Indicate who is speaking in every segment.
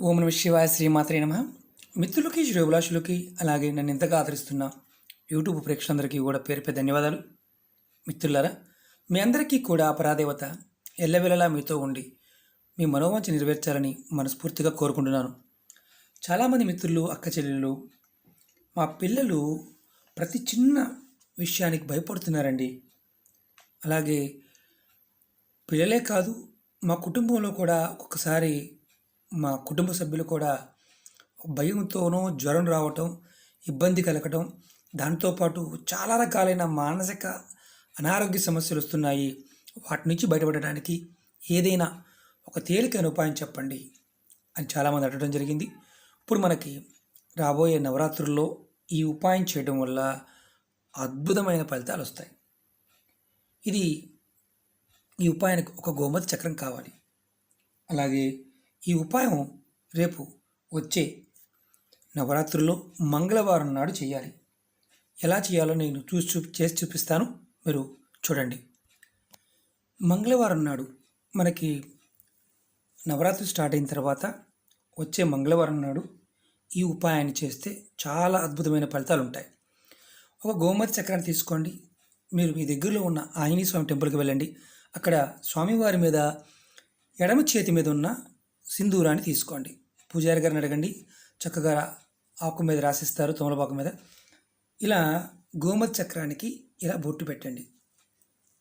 Speaker 1: ఓం నమ శివాయ శ్రీమాత్రే నమ. మిత్రులకి శ్రేభిలాషులకి అలాగే నన్ను ఎంతగా ఆదరిస్తున్న యూట్యూబ్ ప్రేక్షకులందరికీ కూడా పేరు పేరు ధన్యవాదాలు. మిత్రులారా మీ అందరికీ కూడా పరాదేవత ఎల్లవెల్లలా మీతో ఉండి మీ మనోవంచ నెరవేర్చాలని మనస్ఫూర్తిగా కోరుకుంటున్నాను. చాలామంది మిత్రులు అక్క చెల్లెళ్ళు మా పిల్లలు ప్రతి చిన్న విషయానికి భయపడుతున్నారండి. అలాగే పిల్లలే కాదు మా కుటుంబంలో కూడా ఒక్కొక్కసారి మా కుటుంబ సభ్యులు కూడా భయంతోనూ జ్వరం రావటం ఇబ్బంది కలగటం దాంతోపాటు చాలా రకాలైన మానసిక అనారోగ్య సమస్యలు వస్తున్నాయి. వాటి నుంచి బయటపడడానికి ఏదైనా ఒక తేలికైన ఉపాయం చెప్పండి అని చాలామంది అడగడం జరిగింది. ఇప్పుడు మనకి రాబోయే నవరాత్రుల్లో ఈ ఉపాయం చేయడం వల్ల అద్భుతమైన ఫలితాలు వస్తాయి. ఇది ఈ ఉపాయానికి ఒక గోమతి చక్రం కావాలి. అలాగే ఈ ఉపాయం రేపు వచ్చే నవరాత్రుల్లో మంగళవారం నాడు చేయాలి ఎలా చేయాలో నేను చూసి చూ చేసి చూపిస్తాను. మీరు చూడండి. మంగళవారం నాడు మనకి నవరాత్రి స్టార్ట్ అయిన తర్వాత వచ్చే మంగళవారం నాడు ఈ ఉపాయాన్ని చేస్తే చాలా అద్భుతమైన ఫలితాలు ఉంటాయి ఒక గోమతి చక్రాన్ని తీసుకోండి. మీరు మీ దగ్గరలో ఉన్న ఆంజనేయ స్వామి టెంపుల్కి వెళ్ళండి. అక్కడ స్వామివారి మీద ఎడమ చేతి మీద ఉన్న సింధూరాన్ని తీసుకోండి. పూజారి గారిని అడగండి. చక్కగా ఆకు మీద రాసిస్తారు తోమలపాకు మీద. ఇలా గోమత్ చక్రానికి ఇలా బొట్టు పెట్టండి.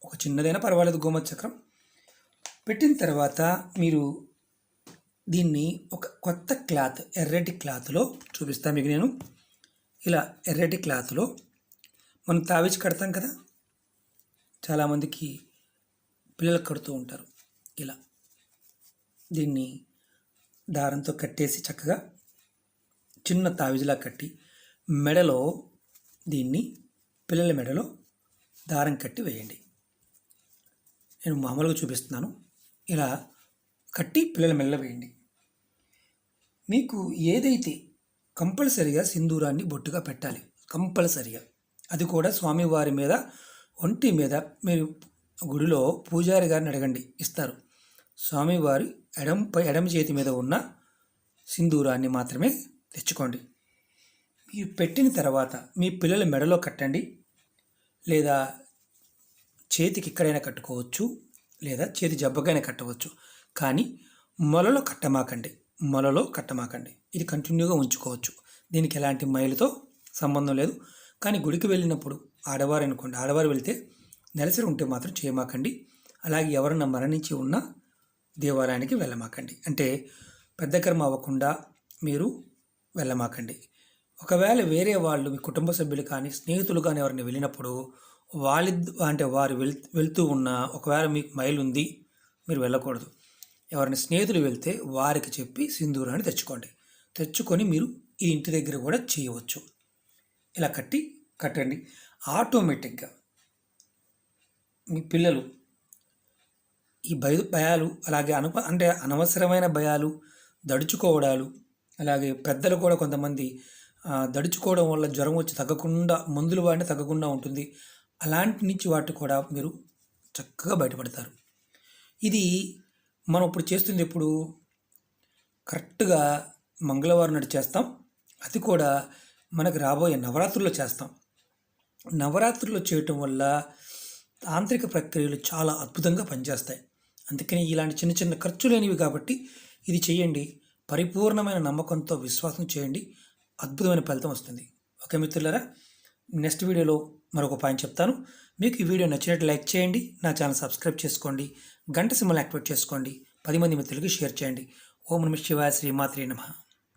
Speaker 1: ఒక చిన్నదైనా పర్వాలేదు గోమత్ చక్రం. పెట్టిన తర్వాత మీరు దీన్ని ఒక కొత్త క్లాత్ ఎర్రటి క్లాత్లో చూపిస్తాను మీకు నేను. ఇలా ఎర్రటి క్లాత్లో మనం తావిచి కడతాం కదా? చాలామందికి పిల్లలకు కడుతూ ఉంటారు. ఇలా దీన్ని దారంతో కట్టేసి చక్కగా చిన్న తావిజులా కట్టి మెడలో దీన్ని పిల్లల మెడలో దారం కట్టి వేయండి. నేను మామూలుగా చూపిస్తున్నాను. ఇలా కట్టి పిల్లల మెడలో వేయండి. మీకు ఏదైతే కంపల్సరిగా సింధూరాన్ని బొట్టుగా పెట్టాలి కంపల్సరిగా అది కూడా స్వామివారి మీద ఒంటి మీద మీరు గుడిలో పూజారి గారిని అడగండి ఇస్తారు. స్వామివారి ఎడం ఎడమ చేతి మీద ఉన్న సింధూరాన్ని మాత్రమే తెచ్చుకోండి. మీరు పెట్టిన తర్వాత మీ పిల్లల మెడలో కట్టండి. లేదా చేతికి ఎక్కడైనా కట్టుకోవచ్చు. లేదా చేతి జబ్బకైనా కట్టవచ్చు. కానీ మొలలో కట్టమాకండి. మొలలో కట్టమాకండి. ఇది కంటిన్యూగా ఉంచుకోవచ్చు. దీనికి ఎలాంటి మైలుతో సంబంధం లేదు. కానీ గుడికి వెళ్ళినప్పుడు ఆడవారు అనుకోండి ఆడవారు వెళ్తే నెలసరి ఉంటే మాత్రం చేయమాకండి. అలాగే ఎవరన్నా మరణించి ఉన్నా దేవాలయానికి వెళ్ళమాకండి. అంటే పెద్ద కర్మ అవ్వకుండా మీరు వెళ్ళమాకండి. ఒకవేళ వేరే వాళ్ళు మీ కుటుంబ సభ్యులు కానీ స్నేహితులు కానీ ఎవరిని వెళ్ళినప్పుడు వాళ్ళ అంటే వారు వెళ్ వెళ్తూ ఉన్న ఒకవేళ మీకు మైల్ ఉంది మీరు వెళ్ళకూడదు. ఎవరిని స్నేహితులు వెళ్తే వారికి చెప్పి సింధూరాన్ని తెచ్చుకోండి. తెచ్చుకొని మీరు ఈ ఇంటి దగ్గర కూడా చేయవచ్చు. ఇలా కట్టి కట్టండి. ఆటోమేటిక్గా మీ పిల్లలు ఈ భయ భయాలు అలాగే అను అంటే అనవసరమైన భయాలు దడుచుకోవడాలు అలాగే పెద్దలు కూడా కొంతమంది దడుచుకోవడం వల్ల జ్వరం వచ్చి తగ్గకుండా మందులు వాడిని తగ్గకుండా ఉంటుంది. అలాంటి నుంచి వాటి కూడా మీరు చక్కగా బయటపడతారు. ఇది మనం ఇప్పుడు చేస్తుంది ఇప్పుడు కరెక్ట్గా మంగళవారం నాడు చేస్తాం. అది కూడా మనకు రాబోయే నవరాత్రుల్లో చేస్తాం. నవరాత్రుల్లో చేయటం వల్ల తాంత్రిక ప్రక్రియలు చాలా అద్భుతంగా పనిచేస్తాయి. అందుకని ఇలాంటి చిన్న చిన్న ఖర్చు లేనివి కాబట్టి ఇది చేయండి. పరిపూర్ణమైన నమ్మకంతో విశ్వాసం చేయండి. అద్భుతమైన ఫలితం వస్తుంది. ఓకే మిత్రులారా నెక్స్ట్ వీడియోలో మరొక పాయింట్ చెప్తాను. మీకు ఈ వీడియో నచ్చినట్టు లైక్ చేయండి. నా ఛానల్ సబ్స్క్రైబ్ చేసుకోండి. గంట సింబల్ యాక్టివేట్ చేసుకోండి. పది మంది మిత్రులకి షేర్ చేయండి. ఓం నమ శివాయ శ్రీమాత్రి నమ.